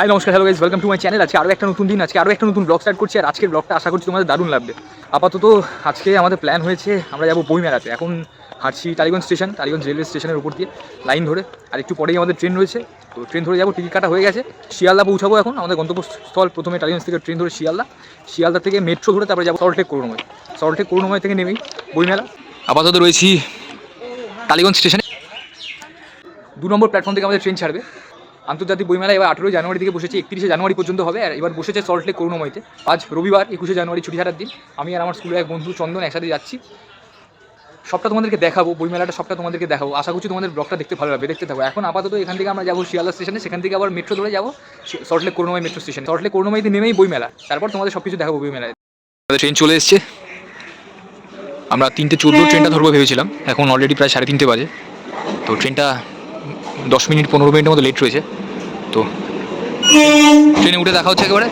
High নমস্কার hello guys welcome to my channel আজকে আরও একটা নতুন দিন, আজকে আরও একটা নতুন ব্লগ স্টার্ট করছি, আর আজকের ব্লগটা আশা করছি তোমাদের দারুণ লাগবে। আপাতত আজকে আমাদের প্ল্যান হয়েছে, আমরা যাব বইমেলাতে এখন হাঁটছি টালিগঞ্জ স্টেশন টালিগঞ্জ রেলওয়ে স্টেশনের উপর দিয়ে লাইন ধরে। আর একটু পরেই আমাদের ট্রেন রয়েছে, তো ট্রেন ধরে যাব টিকিট কাটা হয়ে গেছে। শিয়ালদা পৌঁছাবো এখন, আমাদের গন্তব্যস্থল প্রথমে টালিগঞ্জ থেকে ট্রেন ধরে শিয়ালদা। শিয়ালদা থেকে মেট্রো ধরে তারপরে যাব সল্টেক করুণময় সল্টেক করুণময় থেকে নেমেই বইমেলা আপাতত রয়েছি টালিগঞ্জ স্টেশনে দু নম্বর প্ল্যাটফর্ম থেকে আমাদের ট্রেন ছাড়বে। আন্তর্জাতিক বইমেলা এবার আঠেরোই জানুয়ারি থেকে বসেছে একত্রিশে জানুয়ারি পর্যন্ত হবে আর এবার বসেছে সল্টলেক করুণাময়তে আজ রবিবার একুশে জানুয়ারি ছুটি ছাড়ার দিন। আমি আর আমার স্কুলের এক বন্ধু চন্দন একসাথে যাচ্ছি। সবটা তোমাদেরকে দেখাবো বইমেলাটা সবটা তোমাদেরকে দেখাবো। আশা করছি তোমাদের ব্লগটা দেখতে ভালো লাগবে দেখতে থাকো। এখন আপাতত এখান থেকে আমরা যাব শিয়ালদা স্টেশনে সেখান থেকে আবার মেট্রো ধরে যাব সল্টলেক করুণাময় মেট্রো স্টেশন সল্টলেক করুণাময়তে নেমেই বইমেলা। তারপর তোমাদের সব কিছু দেখাবো বইমেলায়। আমাদের ট্রেন চলে এসছে। আমরা তিনটে চোদ্দ ট্রেনটা ধরবো ভেবেছিলাম। এখন অলরেডি প্রায় সাড়ে তিনটে বাজে। তো ট্রেনটা দশ মিনিট, পনেরো মিনিটের মতো লেট রয়েছে। তো ট্রেনে উঠে দেখা হচ্ছে একেবারে।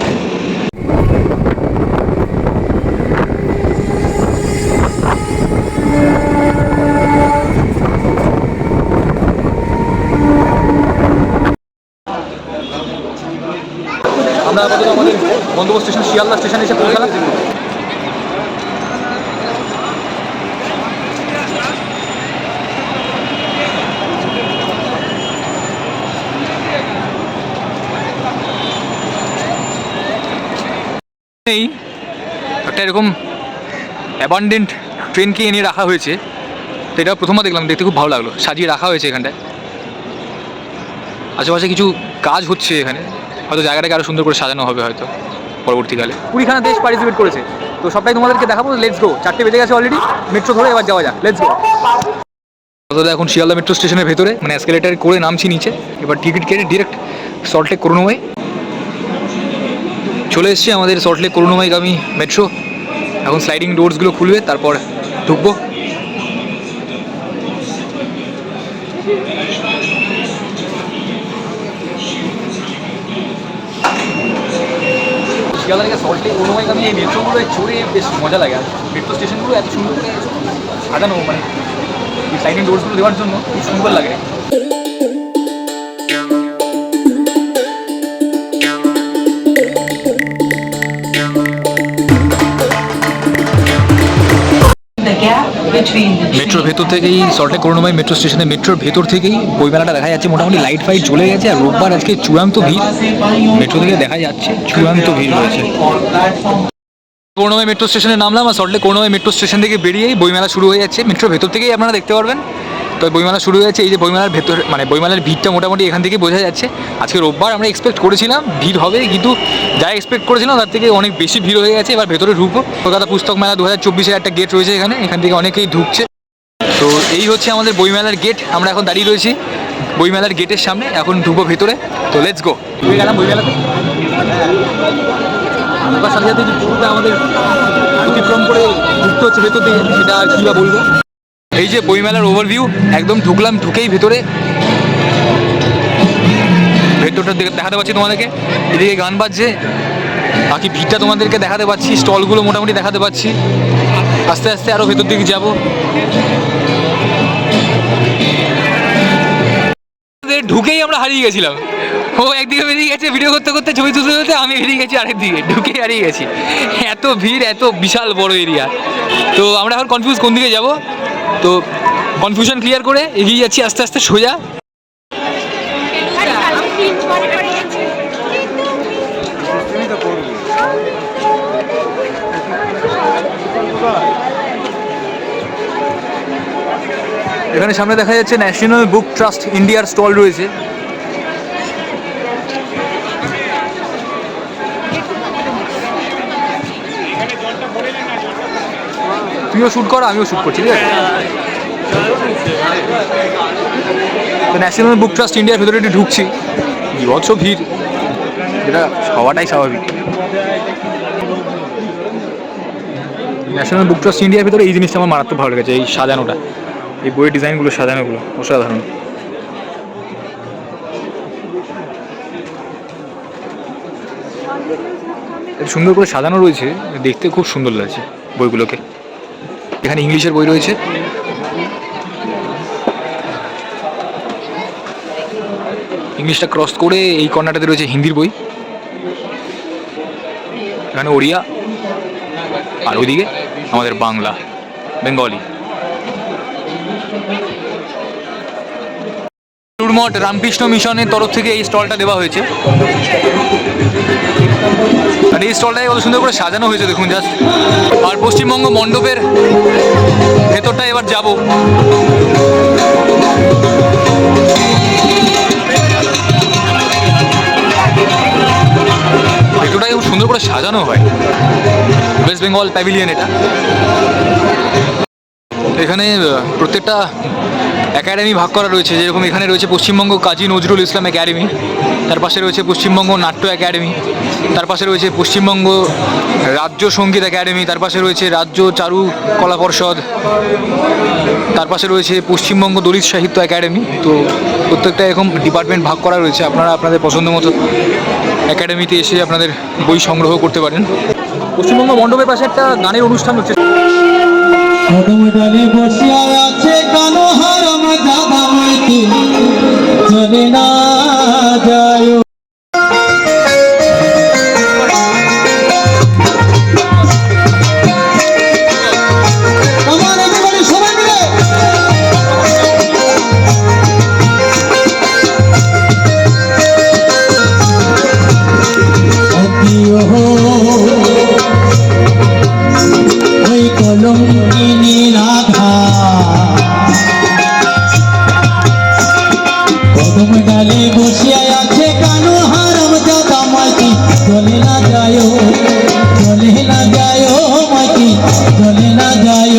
আমরা আপাতত আমাদের গন্তব্য স্টেশন, শিয়ালদা স্টেশনে এসে পৌঁছালাম নেই একটা এরকম অ্যাবান্ডেন্ট ট্রেনকে এনে রাখা হয়েছে। তো এটা প্রথমবার দেখলাম, দেখতে খুব ভালো লাগল। সাজিয়ে রাখা হয়েছে এখানটায়। আশেপাশে কিছু কাজ হচ্ছে এখানে। হয়তো জায়গাটাকে আরও সুন্দর করে সাজানো হবে হয়তো পরবর্তীকালে। কুড়িখানা দেশ পার্টিসিপেট করেছে। তো সবটাই তোমাদেরকে দেখাবো। লেটস গো চারটে বেজে গেছে অলরেডি মেট্রো ধরে এবার যাওয়া যাক। লেটস গো অতটা এখন শিয়ালদা মেট্রো স্টেশনের ভেতরে। মানে এসকেলেটার করে নামছি নিচে। এবার টিকিট কেটে ডিরেক্ট সল্টলেক করুণময়। চলে এসছি আমাদের সল্টলেক করুণাময়গামী মেট্রো এখন স্লাইডিং ডোরসগুলো খুলবে, তারপর ঢুকবো। এই মেট্রোগুলো চড়ে বেশ মজা লাগে। আর মেট্রো স্টেশনগুলো এত সুন্দর করে সাজানো মানে স্লাইডিং ডোরসগুলো দেওয়ার জন্য খুব সুন্দর লাগে। মেট্রোর ভেতর থেকেই সল্টলেক করুণাময় মেট্রো স্টেশনে মেট্রোর ভেতর থেকেই বইমেলাটা দেখা যাচ্ছে। মোটামুটি লাইট ফাইট চলে গেছে আর রোববার আজকে চূড়ান্ত ভিড়। মেট্রো থেকে দেখা যাচ্ছে চূড়ান্ত ভিড় রয়েছে। করুণাময় মেট্রো স্টেশনে নামলাম আর সল্টলেক করুণাময় মেট্রো স্টেশন থেকে বেরিয়েই বইমেলা শুরু হয়ে যাচ্ছে। মেট্রোর ভেতর থেকেই আপনারা দেখতে পারবেন। তো বইমেলা শুরু হয়েছে, এই যে বইমেলার ভেতর মানে বইমেলার ভিড়টা মোটামুটি এখান থেকে বোঝা যাচ্ছে। আজকে রোববার আমরা এক্সপেক্ট করেছিলাম, ভিড় হবে কিন্তু যা এক্সপেক্ট করেছিলাম তার থেকে অনেক বেশি ভিড় হয়ে গেছে, এবার ভেতরে ঢুকবো। কলকাতা পুস্তক মেলা দু হাজার চব্বিশের একটা গেট রয়েছে এখানে, এখান থেকে অনেকেই ঢুকছে। তো এই হচ্ছে আমাদের বইমেলার গেট আমরা এখন দাঁড়িয়ে রয়েছি বইমেলার গেটের সামনে, এখন ঢুকবো ভেতরে। তো লেটস গো গেলাম বইমেলাতে? আমাদের অতিক্রম করে ঢুকতে হচ্ছে ভেতর দিয়ে সেটা কী বা বলব? এই যে বইমেলার ওভারভিউ একদম ঢুকলাম, ঢুকেই ভেতরে। ভেতরটা দেখাতে পাচ্ছি তোমাদেরকে। এদিকে গান বাজছে। বাকি ভিড়টা তোমাদেরকে দেখাতে পাচ্ছি। স্টলগুলো মোটামুটি দেখাতে পাচ্ছি। আস্তে আস্তে আরও ভেতর দিকে যাব। ঢুকেই আমরা হারিয়ে গেছিলাম। ও একদিকে বেরিয়ে গেছে ভিডিও করতে করতে, ছবি তুলতে তুলতে, আমি বেরিয়ে গেছি আরেক দিকে ঢুকে হারিয়ে গেছি। এত ভিড়, এত বিশাল বড় এরিয়া তো আমরা এখন কনফিউজ কোন দিকে যাব? তো কনফিউশন ক্লিয়ার করে এগিয়ে যাচ্ছি আস্তে আস্তে, সোজা। এখানে সামনে দেখা যাচ্ছে ন্যাশনাল বুক ট্রাস্ট ইন্ডিয়ার স্টল রয়েছে। তুইও শ্যুট কর, আমিও শ্যুট করছি, ঠিক আছে? তো ন্যাশনাল বুক ট্রাস্ট ইন্ডিয়ার ভেতরে একটু ঢুকছি। বিভৎস ভিড়। যেটা হওয়াটাই স্বাভাবিক। ন্যাশনাল বুক ট্রাস্ট ইন্ডিয়ার ভিতরে এই জিনিসটা আমার মারাত্মক ভালো লেগেছে, এই সাজানোটা। এই বইয়ের ডিজাইনগুলো সাজানোগুলো, অসাধারণ। সুন্দর করে সাজানো রয়েছে, দেখতে খুব সুন্দর লাগছে বইগুলোকে। এখানে ইংলিশের বই রয়েছে। ইংলিশটা ক্রস করে এই কর্নারটাতে রয়েছে হিন্দির বই। এখানে ওড়িয়া আর ওইদিকে আমাদের বাংলা, বেঙ্গলি। মঠ রামকৃষ্ণ মিশনের তরফ থেকে এই স্টলটা দেওয়া হয়েছে। আর এই স্টলটাই কত সুন্দর করে সাজানো হয়েছে, দেখুন জাস্ট আর পশ্চিমবঙ্গ মণ্ডপের ভেতরটা এবার যাব। ভেতরটাই খুব সুন্দর করে সাজানো হয়। ওয়েস্ট বেঙ্গল প্যাভিলিয়ন এটা। এখানে প্রত্যেকটা একাডেমি ভাগ করা রয়েছে, যেরকম এখানে রয়েছে পশ্চিমবঙ্গ কাজী নজরুল ইসলাম একাডেমি, তার পাশে রয়েছে পশ্চিমবঙ্গ নাট্য একাডেমি, তার পাশে রয়েছে পশ্চিমবঙ্গ রাজ্য সংগীত একাডেমি, তার পাশে রয়েছে রাজ্য চারু কলা পর্ষদ, তার পাশে রয়েছে পশ্চিমবঙ্গ দলিত সাহিত্য একাডেমি, তো প্রত্যেকটা এরকম ডিপার্টমেন্ট ভাগ করা রয়েছে, আপনারা আপনাদের পছন্দ মতো একাডেমিতে এসে আপনাদের বই সংগ্রহ করতে পারেন। পশ্চিমবঙ্গ মণ্ডপের পাশে একটা গানের অনুষ্ঠান হচ্ছে। না যায়। চলে না যায়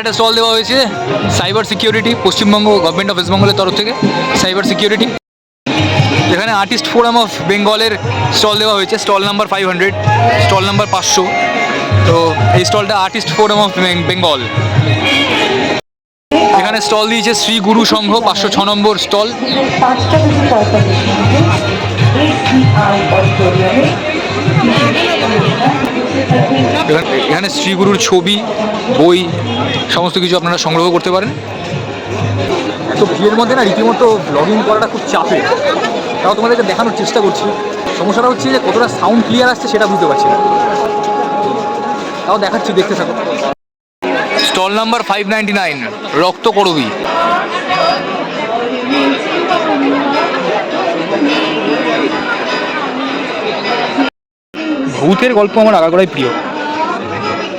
একটা স্টল দেওয়া হয়েছে cyber security Paschimbanga government of west বেঙ্গলের তরফ থেকে সাইবার সিকিউরিটি এখানে আর্টিস্ট ফোরাম অফ বেঙ্গলের স্টল দেওয়া হয়েছে stall number five hundred stall number পাঁচশো। তো এই স্টলটা আর্টিস্ট ফোরাম অফ বেঙ্গল এখানে স্টল দিয়েছে শ্রী গুরু সংঘ, পাঁচশো ছ নম্বর স্টল। এখানে এখানে শ্রী গুরুর ছবি, বই, সমস্ত কিছু আপনারা সংগ্রহ করতে পারেন। তো ভিড়ের মধ্যে না রীতিমতো ব্লগিং করাটা খুব চাপের। তাও তোমাদেরকে দেখানোর চেষ্টা করছি। সমস্যাটা হচ্ছে যে কতটা সাউন্ড ক্লিয়ার আসছে সেটা বুঝতে পারছি না। তাও দেখাচ্ছি, দেখতে থাকো। Stall number five ninety nine রক্ত করবি। ভূতের গল্প আমার আগাগোড়াই প্রিয়।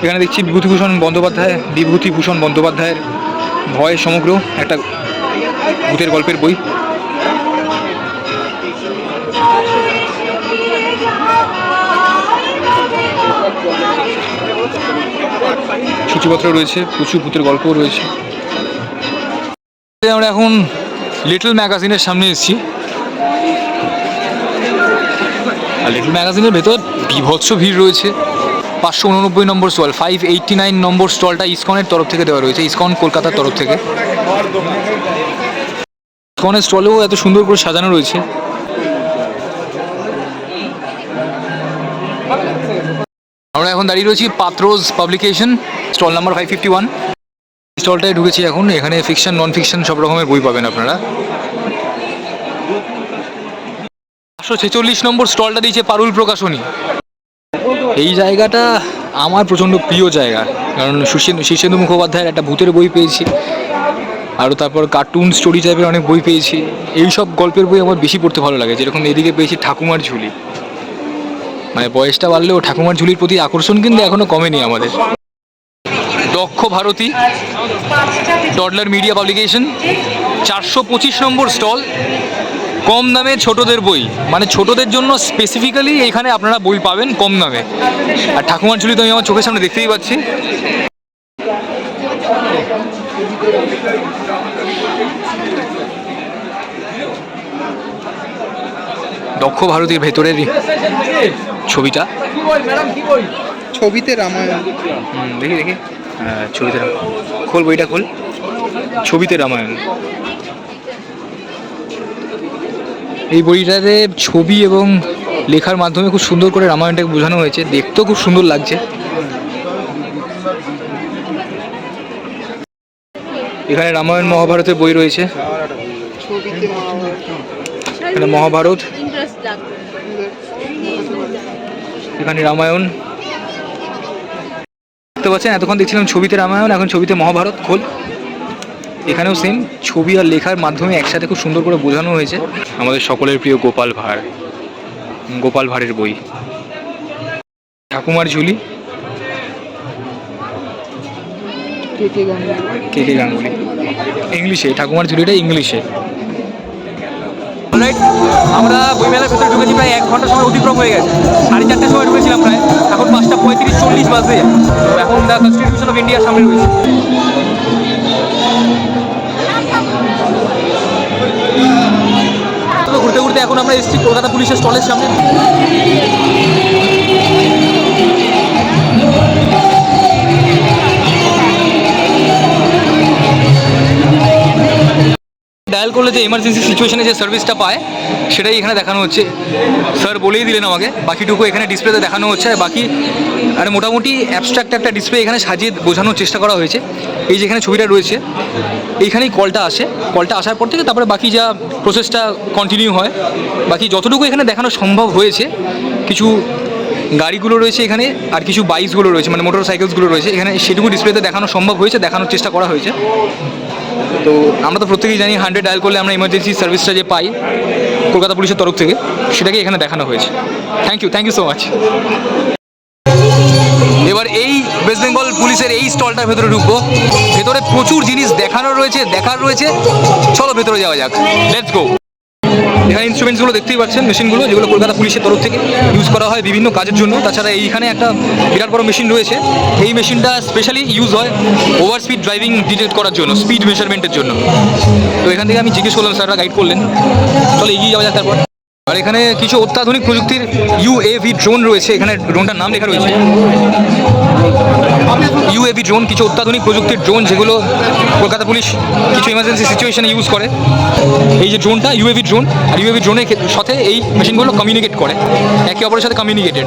এখানে দেখছি বিভূতিভূষণ বন্দ্যোপাধ্যায়, বিভূতিভূষণ বন্দ্যোপাধ্যায়ের ভয় সমগ্র একটা ভূতের গল্পের বই। সূচিপত্র রয়েছে, প্রচুর ভূতের গল্পও রয়েছে। আমরা এখন লিটল ম্যাগাজিনের সামনে এসেছি। আর লিটল ম্যাগাজিনের ভেতর বিভৎস ভিড় রয়েছে। পাঁচশো উননব্বই নম্বর স্টল ফাইভ এইটটি নাইন নম্বর স্টলটা ইসকনের তরফ থেকে দেওয়া রয়েছে, ইসকন, কলকাতার তরফ থেকে। ইসকনের স্টলেও এত সুন্দর করে সাজানো রয়েছে। এখন দাঁড়িয়ে রয়েছি পাত্রোজ publication, stall number five fifty one স্টলটায় ঢুকেছি এখন, এখানে ফিকশন নন ফিকশন সব রকমের বই পাবেন আপনারা। পাঁচশো ছেচল্লিশ নম্বর স্টলটা দিয়েছে পারুল প্রকাশনী। এই জায়গাটা আমার প্রচণ্ড প্রিয় জায়গা, কারণ শীর্ষেন্দু মুখোপাধ্যায়ের একটা ভূতের বই পেয়েছি আরও তারপর কার্টুন স্টোরি টাইপের অনেক বই পেয়েছি। এই সব গল্পের বই আমার বেশি পড়তে ভালো লাগে, যেরকম এদিকে পেয়েছি ঠাকুমার ঝুলি। মানে বয়সটা বাড়লেও ঠাকুমার ঝুলির প্রতি আকর্ষণ কিন্তু এখনও কমেনি আমাদের। দক্ষ ভারতী টডলার মিডিয়া পাবলিকেশন চারশো পঁচিশ নম্বর স্টল কম দামে ছোটদের বই। মানে ছোটদের জন্য স্পেসিফিক্যালি এখানে আপনারা বই পাবেন কম দামে। আর ঠাকুমার ঝুলি তো আমি আমার চোখের সামনে দেখতেই পাচ্ছি। দক্ষ ভারতীর ভেতরের ছবিটা? ছবিতে রামায়ণ। দেখি দেখি। ছবিতে খোল বইটা খোল। ছবিতে রামায়ণ। এই বইটাতে ছবি এবং লেখার মাধ্যমে খুব সুন্দর করে রামায়ণটাকে বোঝানো হয়েছে। দেখতেও খুব সুন্দর লাগছে। এখানে রামায়ণ মহাভারতের বই রয়েছে। মহাভারত। এখানে রামায়ণ। দেখতে পাচ্ছেন এতক্ষণ দেখছিলাম ছবিতে রামায়ণ এখন ছবিতে মহাভারত খোল। এখানেও সেম ছবি আর লেখার মাধ্যমে একসাথে খুব সুন্দর করে বোঝানো হয়েছে। আমাদের সকলের প্রিয় গোপাল ভাঁড় গোপাল ভাঁড়ের বই। ঠাকুমার ঝুলি। কে কে গাঙ্গুলি ইংলিশে ঠাকুমার ঝুলিটা ইংলিশে। আমরা বইমেলার ভেতরে ঢুকেছি প্রায় এক ঘণ্টা সময় অতিক্রম হয়ে গেছে। সাড়ে চারটের সময় ঢুকেছিলাম প্রায়। এখন পাঁচটা পঁয়ত্রিশ চল্লিশ বাজে। এখন দ্য কনস্টিটিউশন অফ ইন্ডিয়ার সামনে রয়েছে। ঘুরতে ঘুরতে এখন আমরা এসেছি কলকাতা পুলিশের স্টলের সামনে। ডায়াল করলে যে এমার্জেন্সি সিচুয়েশনে যে সার্ভিসটা পায়, সেটাই এখানে দেখানো হচ্ছে। স্যার বলেই দিলেন আমাকে, বাকিটুকু এখানে ডিসপ্লেতে দেখানো হচ্ছে, আর বাকি আর মোটামুটি অ্যাবস্ট্রাক্ট একটা ডিসপ্লে এখানে সাজিয়ে বোঝানোর চেষ্টা করা হয়েছে। এই যেখানে ছবিটা রয়েছে, এইখানেই কলটা আসে। কলটা আসার পর থেকে তারপরে বাকি যা প্রসেসটা কন্টিনিউ হয়, বাকি যতটুকু এখানে দেখানো সম্ভব হয়েছে, কিছু গাড়িগুলো রয়েছে এখানে, আর কিছু বাইকসগুলো রয়েছে মানে মোটর সাইকেলসগুলো রয়েছে, এখানে সেটুকু ডিসপ্লেতে দেখানো সম্ভব হয়েছে, দেখানোর চেষ্টা করা হয়েছে। তো আমরা তো প্রত্যেকেই জানি হান্ড্রেড ডায়াল করলে আমরা ইমার্জেন্সি সার্ভিসটা যে পাই কলকাতা পুলিশের তরফ থেকে সেটাকে এখানে দেখানো হয়েছে। Thank you thank you so much এবার এই ওয়েস্ট বেঙ্গল পুলিশের এই স্টলটার ভেতরে ঢুকবো। ভেতরে প্রচুর জিনিস দেখানো রয়েছে, দেখার রয়েছে। চলো ভেতরে যাওয়া যাক। লেটস গো এখানে ইনস্ট্রুমেন্টসগুলো দেখতেই পাচ্ছেন, মেশিনগুলো, যেগুলো কলকাতা পুলিশের তরফ থেকে ইউজ করা হয় বিভিন্ন কাজের জন্য। তাছাড়া এইখানে একটা বিরাট বড় মেশিন রয়েছে। এই মেশিনটা স্পেশালি ইউজ হয় ওভার স্পিড ড্রাইভিং ডিটেক্ট করার জন্য স্পিড মেশারমেন্টের জন্য। তো এখান থেকে আমি জিজ্ঞেস করলাম, স্যাররা গাইড করলেন। চলো এগিয়ে যাওয়া যাক তারপর। আর এখানে কিছু অত্যাধুনিক প্রযুক্তির ইউএভি ড্রোন রয়েছে, এখানে ড্রোনটার নাম লেখা রয়েছে। ইউএভি ড্রোন কিছু অত্যাধুনিক প্রযুক্তির ড্রোন যেগুলো কলকাতা পুলিশ কিছু ইমার্জেন্সি সিচুয়েশনে ইউজ করে। এই যে ড্রোনটা ইউএভি ড্রোন আর ইউএভি ড্রোনের সাথে এই মেশিনগুলো কমিউনিকেট করে, একে অপরের সাথে কমিউনিকেটেড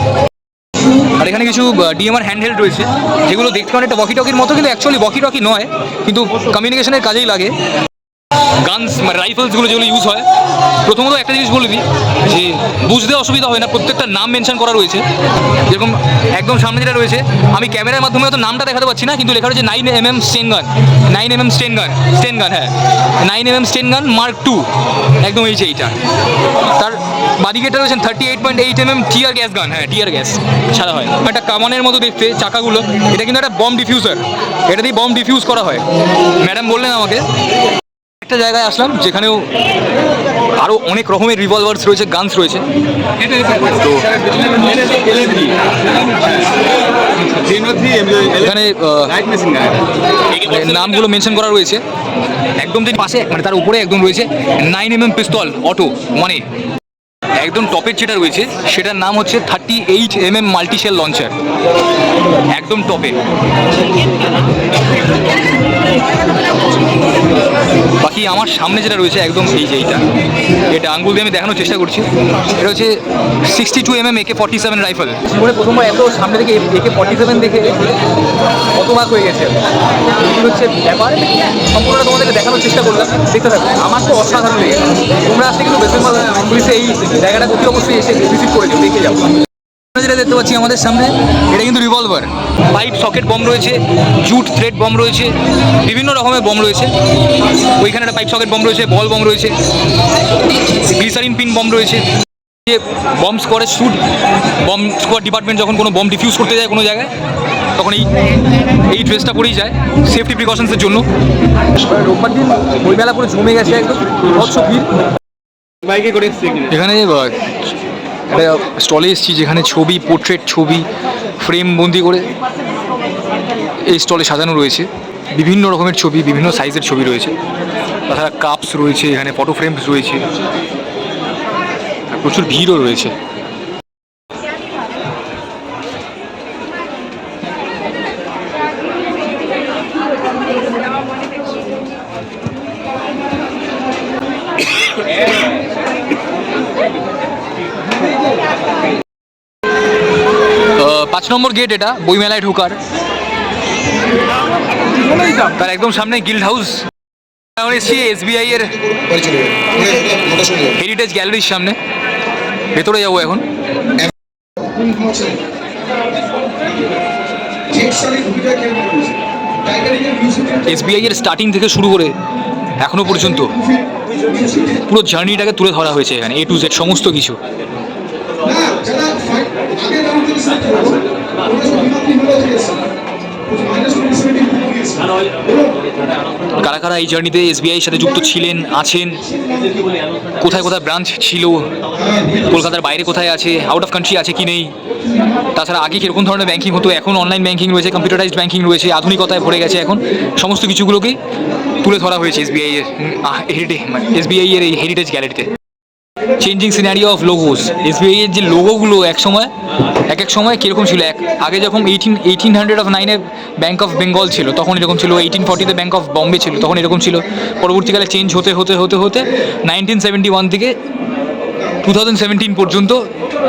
আর এখানে কিছু ডিএমআর হ্যান্ডহেল্ড রয়েছে, যেগুলো দেখতে অনেকটা বকি টকির মতো, কিন্তু অ্যাকচুয়ালি বকি টকি নয়, কিন্তু কমিউনিকেশনের কাজেই লাগে। গানস মানে রাইফেলসগুলো যেগুলো ইউজ হয়, প্রথমত একটা জিনিস বলে দিই যে বুঝতে অসুবিধা হয় না, প্রত্যেকটা নাম মেনশন করা রয়েছে। যেরকম একদম সামনে যেটা রয়েছে, আমি ক্যামেরার মাধ্যমে হয়তো নামটা দেখাতে পারছি না, কিন্তু লেখা রয়েছে নাইন এম এম স্টেন গান নাইন এম এম স্টেন গান স্টেন গান হ্যাঁ। নাইন এম এম স্টেন গান মার্ক টু একদম এই যে এইটা। তার বাদিকেটা রয়েছেন thirty eight point eight M M tear gas gun হ্যাঁ টিয়ার গ্যাস ছাড়া হয়। একটা কামানের মতো দেখতে, চাকাগুলো। এটা কিন্তু একটা বম ডিফিউজার এটা দিয়ে বম ডিফিউজ করা হয়। ম্যাডাম বললেন আমাকে। একটা জায়গায় আসলাম যেখানেও আরও অনেক রকমের রিভলভার্স রয়েছে গানস রয়েছে। তো এখানে নামগুলো মেনশন করা রয়েছে। একদম যে পাশে মানে তার উপরে একদম রয়েছে nine M M pistol auto মানে একদম টপের যেটা রয়েছে, সেটার নাম হচ্ছে thirty eight M M multishell launcher একদম টপে। বাকি আমার সামনে যেটা রয়েছে একদম এই যে এইটা। এটা আঙ্গুল দিয়ে আমি দেখানোর চেষ্টা করছি। এটা হচ্ছে sixty two M M AK forty seven rifle জীবনে প্রথমবার এত সামনে থেকে একে ফর্টি সেভেন দেখে অতবাক হয়ে গেছে। হচ্ছে ব্যাপার। সম্পূর্ণটা তোমাদেরকে দেখানোর চেষ্টা করলাম। দেখতে থাকো। আমার তো অসাধারণ লেগেছে। তোমরা আসলে কিন্তু বেশি পুলিশে এই জায়গাটা অতি অবশ্যই এসে ভিজিট করে যাও দেখে যাও। যেটা দেখতে পাচ্ছি আমাদের সামনে, এটা কিন্তু রিভলভার পাইপ সকেট বম রয়েছে জুট থ্রেড বম রয়েছে, বিভিন্ন রকমের বম রয়েছে। ওইখানে একটা পাইপ সকেট বম রয়েছে বল বম রয়েছে গ্লিসারিন পিন বম রয়েছে। যে বম স্কোয়ারের শ্যুট বম স্কোয়ার ডিপার্টমেন্ট যখন কোনো বম ডিফিউজ করতে যায় কোনো জায়গায়, তখন এই এই ড্রেসটা পরেই যায় সেফটি প্রিকশনসের জন্য। রোববার দিন বইমেলা পুরো জমে গেছে একদম বৎস ভিড় এখানে একটা স্টলে এসেছি যেখানে ছবি পোর্ট্রেট ছবি ফ্রেম বন্দি করে এই স্টলে সাজানো রয়েছে। বিভিন্ন রকমের ছবি বিভিন্ন সাইজের ছবি রয়েছে। তাছাড়া কাপস রয়েছে এখানে ফটো ফ্রেমস রয়েছে। প্রচুর ভিড়ও রয়েছে। আহ, পাঁচ নম্বর গেট এটা, বইমেলায় ঢোকার। তার একদম সামনে গিল্ড হাউস এসছি এসবিআই এর হেরিটেজ গ্যালারির সামনে। ভেতরে যাব এখন। এসবিআই এর স্টার্টিং থেকে শুরু করে এখনও পর্যন্ত পুরো জার্নিটাকে তুলে ধরা হয়েছে এখানে এ টু জেড সমস্ত কিছু। কারা কারা এই জার্নিতে এসবিআই সাথে যুক্ত ছিলেন, আছেন? কোথায় কোথায় ব্রাঞ্চ ছিল? কলকাতার বাইরে কোথায় আছে? আউট অফ কান্ট্রি আছে কি নেই? তাছাড়া আগে কীরকম ধরনের ব্যাংকিং হতো? এখন অনলাইন ব্যাংকিং রয়েছে কম্পিউটারাইজড ব্যাংকিং রয়েছে, আধুনিকতায় ভরে গেছে এখন। সমস্ত কিছুগুলোকেই তুলে ধরা হয়েছে এসবিআই এর হেরিটেজ এসবিআই এর এই হেরিটেজ গ্যালারিতে changing scenario of logos SBI এর যে লোগোগুলো এক সময়, এক এক সময় কীরকম ছিল? এক, আগে যখন এইটিন এইটিন হান্ড্রেড অফ নাইনে ব্যাঙ্ক অফ বেঙ্গল ছিল, তখন এরকম ছিল এইটিন ফর্টিতে ব্যাঙ্ক অফ বম্বে ছিল, তখন এরকম ছিল। পরবর্তীকালে চেঞ্জ হতে হতে হতে হতে নাইনটিন সেভেন্টি ওয়ান থেকে টু থাউজেন্ড সেভেন্টিন পর্যন্ত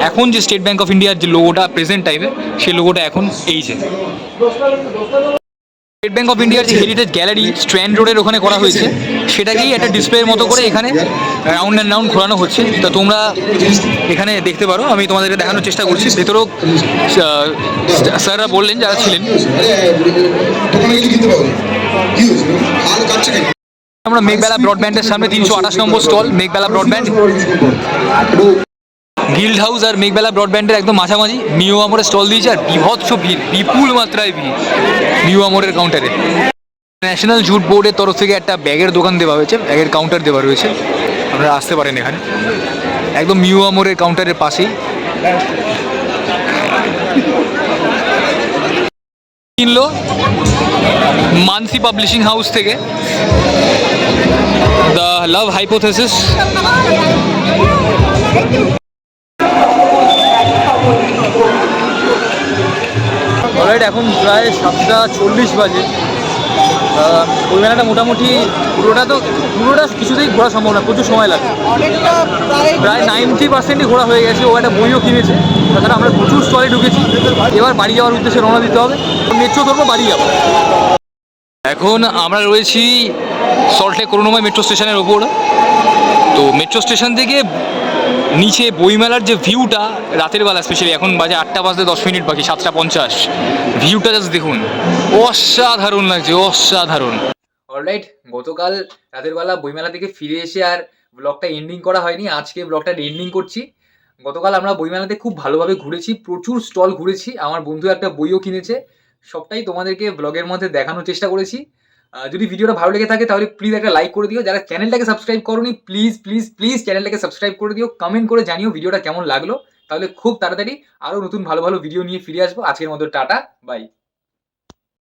এখন যে স্টেট ব্যাঙ্ক অফ ইন্ডিয়ার যে লোগোটা প্রেজেন্ট টাইমে সেই লোগোটা এখন এই যে। স্টেট ব্যাঙ্ক অফ ইন্ডিয়ার যে হেরিটেজ গ্যালারি স্ট্র্যান্ড রোডের ওখানে করা হয়েছে। সেটাকেই একটা ডিসপ্লের মতো করে এখানে রাউন্ড অ্যান্ড রাউন্ড ঘোরানো হচ্ছে। তা তোমরা এখানে দেখতে পারো। আমি তোমাদেরকে দেখানোর চেষ্টা করছি। ভেতরেও স্যাররা বললেন যারা ছিলেন। আমরা মেঘবেলা ব্রডব্যান্ডের সামনে তিনশো আঠাশ number stall Meghbela broadband guild house আর মেঘবেলা ব্রডব্যান্ডের একদম মাঝামাঝি। মিও আমরের স্টল দিয়েছে আর বিভৎস ভিড়, বিপুল মাত্রায় ভিড় মিও আমরের কাউন্টারে ন্যাশনাল জুট বোর্ডের তরফ থেকে একটা ব্যাগের দোকান দেওয়া হয়েছে, ব্যাগের কাউন্টার দেওয়া রয়েছে। আপনারা আসতে পারেন এখানে। একদম মিও আমরের কাউন্টারের পাশেই। কিনলো মানসি পাবলিশিং হাউস থেকে। দ্য লাভ হাইপোথেসিস অলরাইট এখন প্রায় সাতটা চল্লিশ বাজে। ওই মেলাটা মোটামুটি পুরোটা তো পুরোটা কিছুতেই ঘোরা সম্ভব না, প্রচুর সময় লাগে। প্রায় নাইনটি পার্সেন্টই ঘোরা হয়ে গেছে, ও একটা বইও কিনেছে। তাছাড়া আমরা প্রচুর স্টলে ঢুকেছি। এবার বাড়ি যাওয়ার উদ্দেশ্যে রওনা দিতে হবে। মেট্রো ধরবো, বাড়ি যাব। এখন আমরা রয়েছি সল্টলেক করুণাময় মেট্রো স্টেশনের ওপর তো মেট্রো স্টেশন থেকে নিচে বইমেলার যে ভিউটা রাতের বেলা স্পেশালি এখন বাজে আটটা বাজতে দশ মিনিট বাকি, সাতটা পঞ্চাশ। ভিউটা জাস্ট দেখুন। অসাধারণ লাগছে, অসাধারণ। অলরাইট গতকাল রাতের বেলা বইমেলা থেকে ফিরে এসে আর ব্লগটা এন্ডিং করা হয়নি, আজকে ব্লগটা এন্ডিং করছি। গতকাল আমরা বইমেলাতে খুব ভালোভাবে ঘুরেছি, প্রচুর স্টল ঘুরেছি। আমার বন্ধু একটা বইও কিনেছে সবটাই তোমাদেরকে ব্লগের মধ্যে দেখানোর চেষ্টা করেছি। যদি ভিডিওটা ভালো লেগে থাকে তাহলে প্লিজ একটা লাইক করে দিও। যারা চ্যানেলটাকে সাবস্ক্রাইব করোনি প্লিজ প্লিজ প্লিজ চ্যানেলটাকে সাবস্ক্রাইব করে দিও। কমেন্ট করে জানিও ভিডিওটা কেমন লাগল। তাহলে খুব তাড়াতাড়ি আরও নতুন ভালো ভালো ভিডিও নিয়ে ফিরে আসব। আজকের মতো টাটা বাই